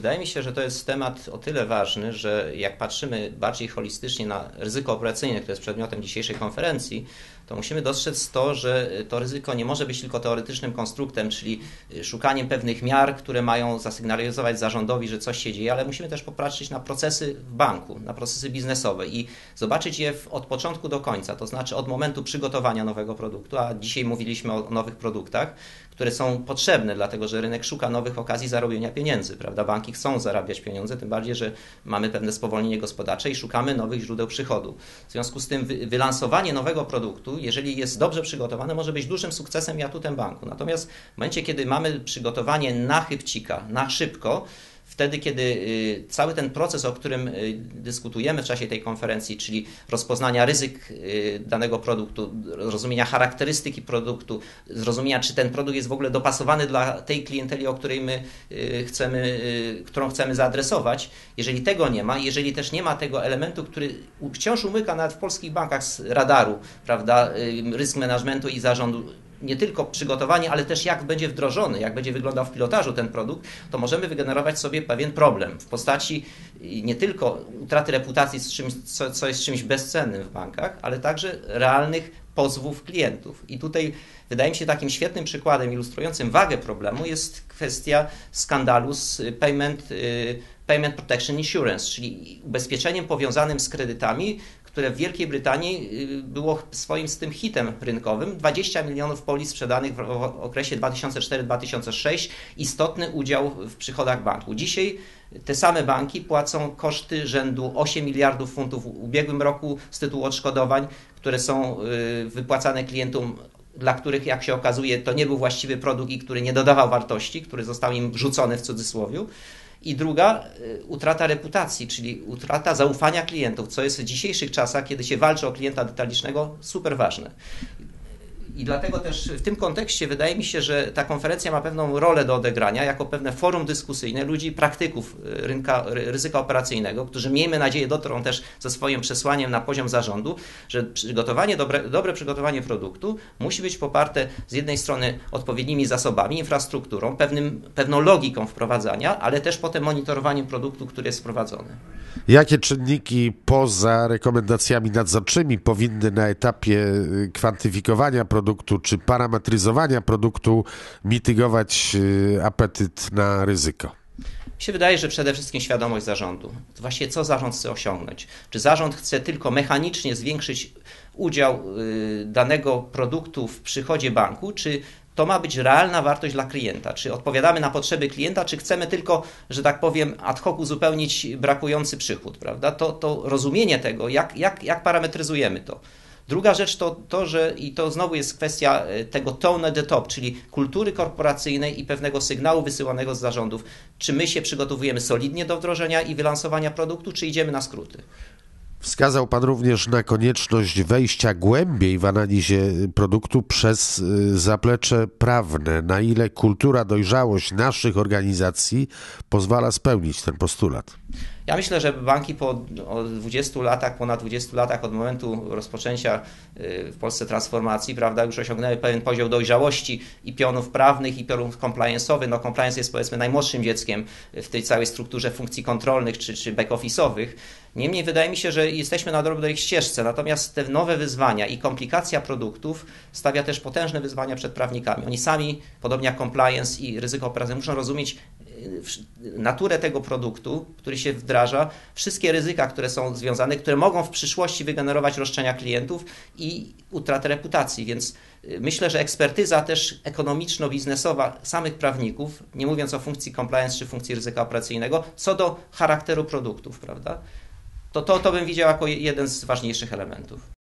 wydaje mi się, że to jest temat o tyle ważny, że jak patrzymy bardziej holistycznie na ryzyko operacyjne, które jest przedmiotem dzisiejszej konferencji, to musimy dostrzec to, że to ryzyko nie może być tylko teoretycznym konstruktem, czyli szukaniem pewnych miar, które mają zasygnalizować zarządowi, że coś się dzieje, ale musimy też popatrzeć na procesy w banku, na procesy biznesowe i zobaczyć je od początku do końca, to znaczy od momentu przygotowania nowego produktu, a dzisiaj mówiliśmy o nowych produktach, które są potrzebne, dlatego że rynek szuka nowych okazji zarobienia pieniędzy, prawda? Banki chcą zarabiać pieniądze, tym bardziej, że mamy pewne spowolnienie gospodarcze i szukamy nowych źródeł przychodu. W związku z tym wylansowanie nowego produktu, jeżeli jest dobrze przygotowane, może być dużym sukcesem i atutem banku. Natomiast w momencie, kiedy mamy przygotowanie na chybcika, na szybko, wtedy, kiedy y, cały ten proces, o którym y, dyskutujemy w czasie tej konferencji, czyli rozpoznania ryzyk y, danego produktu, rozumienia charakterystyki produktu, zrozumienia, czy ten produkt jest w ogóle dopasowany dla tej klienteli, o której my chcemy, którą chcemy zaadresować, jeżeli tego nie ma, jeżeli też nie ma tego elementu, który wciąż umyka nawet w polskich bankach z radaru, prawda, rysk managementu i zarządu, nie tylko przygotowanie, ale też jak będzie wdrożony, jak będzie wyglądał w pilotażu ten produkt, to możemy wygenerować sobie pewien problem w postaci nie tylko utraty reputacji, z czymś, co, co jest czymś bezcennym w bankach, ale także realnych pozwów klientów. I tutaj wydaje mi się takim świetnym przykładem ilustrującym wagę problemu jest kwestia skandalu z payment, y, payment protection insurance, czyli ubezpieczeniem powiązanym z kredytami, które w Wielkiej Brytanii y, było swoim z tym hitem rynkowym. 20 milionów polis sprzedanych w okresie 2004-2006, istotny udział w przychodach banku. Dzisiaj te same banki płacą koszty rzędu 8 miliardów funtów w ubiegłym roku z tytułu odszkodowań, które są y, wypłacane klientom dla których, jak się okazuje, to nie był właściwy produkt i który nie dodawał wartości, który został im wrzucony w cudzysłowie. I druga, y, utrata reputacji, czyli utrata zaufania klientów, co jest w dzisiejszych czasach, kiedy się walczy o klienta detalicznego, super ważne. I dlatego też w tym kontekście wydaje mi się, że ta konferencja ma pewną rolę do odegrania jako pewne forum dyskusyjne ludzi, praktyków y, rynka, ryzyka operacyjnego, którzy miejmy nadzieję dotrą też ze swoim przesłaniem na poziom zarządu, że przygotowanie, dobre, dobre przygotowanie produktu musi być poparte z jednej strony odpowiednimi zasobami, infrastrukturą, pewnym, pewną logiką wprowadzania, ale też potem monitorowaniem produktu, który jest wprowadzony. Jakie czynniki poza rekomendacjami nadzorczymi powinny na etapie y, kwantyfikowania produktu czy parametryzowania produktu mitygować y, apetyt na ryzyko? Mi się wydaje, że przede wszystkim świadomość zarządu. Właściwie co zarząd chce osiągnąć? Czy zarząd chce tylko mechanicznie zwiększyć udział y, danego produktu w przychodzie banku, czy to ma być realna wartość dla klienta. Czy odpowiadamy na potrzeby klienta, czy chcemy tylko, że tak powiem, ad hoc uzupełnić brakujący przychód, prawda? To, to rozumienie tego, jak, jak, jak parametryzujemy to. Druga rzecz to to, że i to znowu jest kwestia e, tego tone the top, czyli kultury korporacyjnej i pewnego sygnału wysyłanego z zarządów. Czy my się przygotowujemy solidnie do wdrożenia i wylansowania produktu, czy idziemy na skróty? Wskazał Pan również na konieczność wejścia głębiej w analizie produktu przez y, zaplecze prawne. Na ile kultura, dojrzałość naszych organizacji pozwala spełnić ten postulat? Ja myślę, że banki po 20 latach, ponad 20 latach od momentu rozpoczęcia y, w Polsce transformacji, prawda, już osiągnęły pewien poziom dojrzałości i pionów prawnych, i pionów compliance'owych. No compliance jest powiedzmy najmłodszym dzieckiem w tej całej strukturze funkcji kontrolnych czy, czy back-office'owych. Niemniej wydaje mi się, że jesteśmy na dobrej ścieżce, natomiast te nowe wyzwania i komplikacja produktów stawia też potężne wyzwania przed prawnikami. Oni sami, podobnie jak compliance i ryzyko operacyjne, muszą rozumieć naturę tego produktu, który się wdraża, wszystkie ryzyka, które są związane, które mogą w przyszłości wygenerować roszczenia klientów i utratę reputacji. Więc y, myślę, że ekspertyza też ekonomiczno-biznesowa samych prawników, nie mówiąc o funkcji compliance czy funkcji ryzyka operacyjnego, co do charakteru produktów, prawda? To, to, to bym widział jako jeden z ważniejszych elementów.